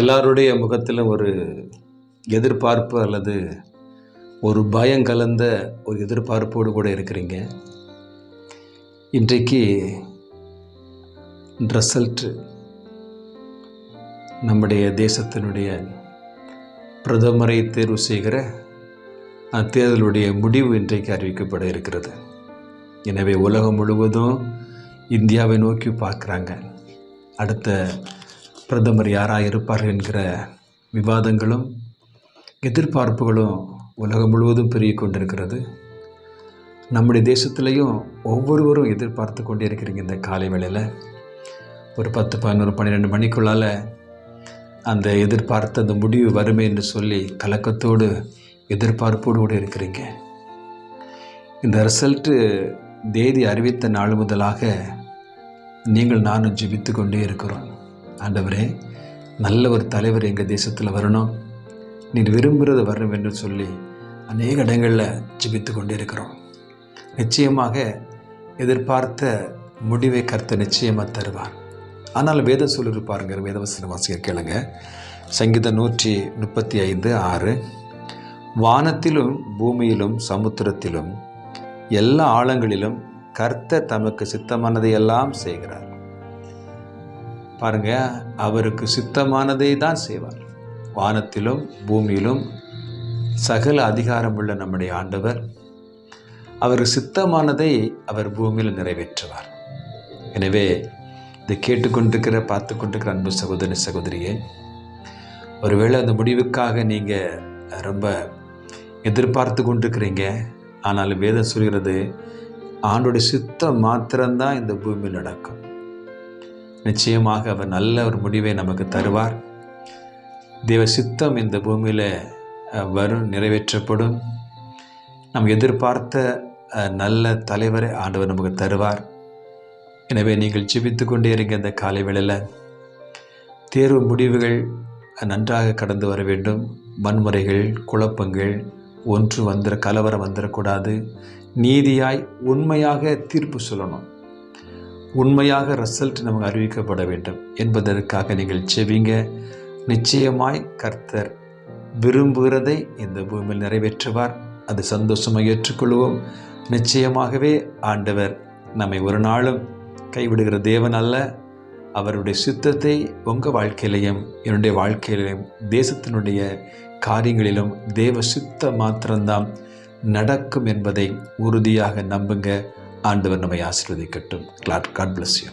எல்லாருடைய முகத்தில் ஒரு எதிர்பார்ப்பு அல்லது ஒரு பயம் கலந்த ஒரு எதிர்பார்ப்போடு கூட இருக்கிறீங்க. இன்றைக்கு ரிசல்ட்டு நம்முடைய தேசத்தினுடைய பிரதமரை தேர்வு செய்கிற அத்தேர்தலுடைய முடிவு இன்றைக்கு அறிவிக்கப்பட இருக்கிறது. எனவே உலகம் முழுவதும் இந்தியாவை நோக்கி பார்க்குறாங்க. அடுத்த பிரதமர் யாராக இருப்பார்கள் என்கிற விவாதங்களும் எதிர்பார்ப்புகளும் உலகம் முழுவதும் பெருகி கொண்டிருக்கிறது. நம்முடைய தேசத்திலையும் ஒவ்வொருவரும் எதிர்பார்த்து கொண்டே இருக்கிறீங்க இந்த காலை வேளையில். ஒரு பத்து பதினோரு பன்னிரெண்டு மணிக்குள்ளால் அந்த எதிர்பார்த்த அந்த முடிவு வருமே என்று சொல்லி கலக்கத்தோடு எதிர்பார்ப்போடு கூட இருக்கிறீங்க. இந்த ரிசல்ட்டு தேதி அறிவித்த நாள் முதலாக நீங்கள் நானும் ஜெபித்து கொண்டே இருக்கிறோம். ஆண்டவரே நல்ல ஒரு தலைவர் எங்கள் தேசத்தில் வரணும். நீர் விரும்புகிறது வரணும் என்று சொல்லி அநேக இடங்களில் ஜிபித்து கொண்டே இருக்கிறோம் நிச்சயமாக எதிர்பார்த்த முடிவை கருத்த நிச்சயமாக தருவார். ஆனால் வேத சொல்லிரு பாருங்க வேதவசன வாசிகர் கேளுங்க. சங்கீதம் நூற்றி முப்பத்தி ஐந்து ஆறு. வானத்திலும் பூமியிலும் சமுத்திரத்திலும் எல்லா ஆழங்களிலும் கர்த்த தமக்கு சித்தமானதை எல்லாம் செய்கிறார். பாருங்க அவருக்கு சித்தமானதை தான் செய்வார். வானத்திலும் பூமியிலும் சகல அதிகாரம் உள்ள நம்முடைய ஆண்டவர். அவர் சித்தமானதை அவர் பூமியில் நிறைவேற்றுவார். எனவே இதை கேட்டுக்கொண்டிருக்கிற பார்த்து கொண்டிருக்கிற அன்பு சகோதரி சகோதரியே ஒருவேளை அந்த முடிவுக்காக நீங்கள் ரொம்ப எதிர்பார்த்து கொண்டிருக்கிறீங்க. ஆனால் வேதம் சொல்கிறது ஆண்டோடைய சித்தம் மாத்திரம்தான் இந்த பூமியில் நடக்கும். நிச்சயமாக அவர் நல்ல ஒரு முடிவை நமக்கு தருவார். தேவ சித்தம் இந்த பூமியில் வரும் நிறைவேற்றப்படும். நாம் எதிர்பார்த்த நல்ல தலைவரை ஆண்டவர் நமக்கு தருவார். எனவே நீங்கள் ஜிபித்து கொண்டே இருங்க இந்த காலை வேளையில். தேர்வு முடிவுகள் நன்றாக கடந்து வர வேண்டும். வன்முறைகள் குழப்பங்கள் ஒன்று வந்துட கலவரம் வந்துடக்கூடாது நீதியாய் உண்மையாக தீர்ப்பு சொல்லணும். உண்மையாக ரிசல்ட் நமக்கு அறிவிக்கப்பட வேண்டும் என்பதற்காக நீங்கள் செவிங்க நிச்சயமாய் கர்த்தர் விரும்புகிறதை இந்த பூமியில் நிறைவேற்றுவார். அது சந்தோஷமாக ஏற்றுக்கொள்வோம். நிச்சயமாகவே ஆண்டவர் நம்மை ஒரு நாளும் கைவிடுகிற தேவன் அல்ல. அவருடைய சித்தத்தை உங்கள் வாழ்க்கையிலையும் என்னுடைய வாழ்க்கையிலையும் தேசத்தினுடைய காரியங்களிலும் தேவ சித்த மாத்திரம்தான் நடக்கும் என்பதை உறுதியாக நம்புங்க. ஆண்டவர் நம்மை ஆசீர்வதிக்கட்டும். God bless you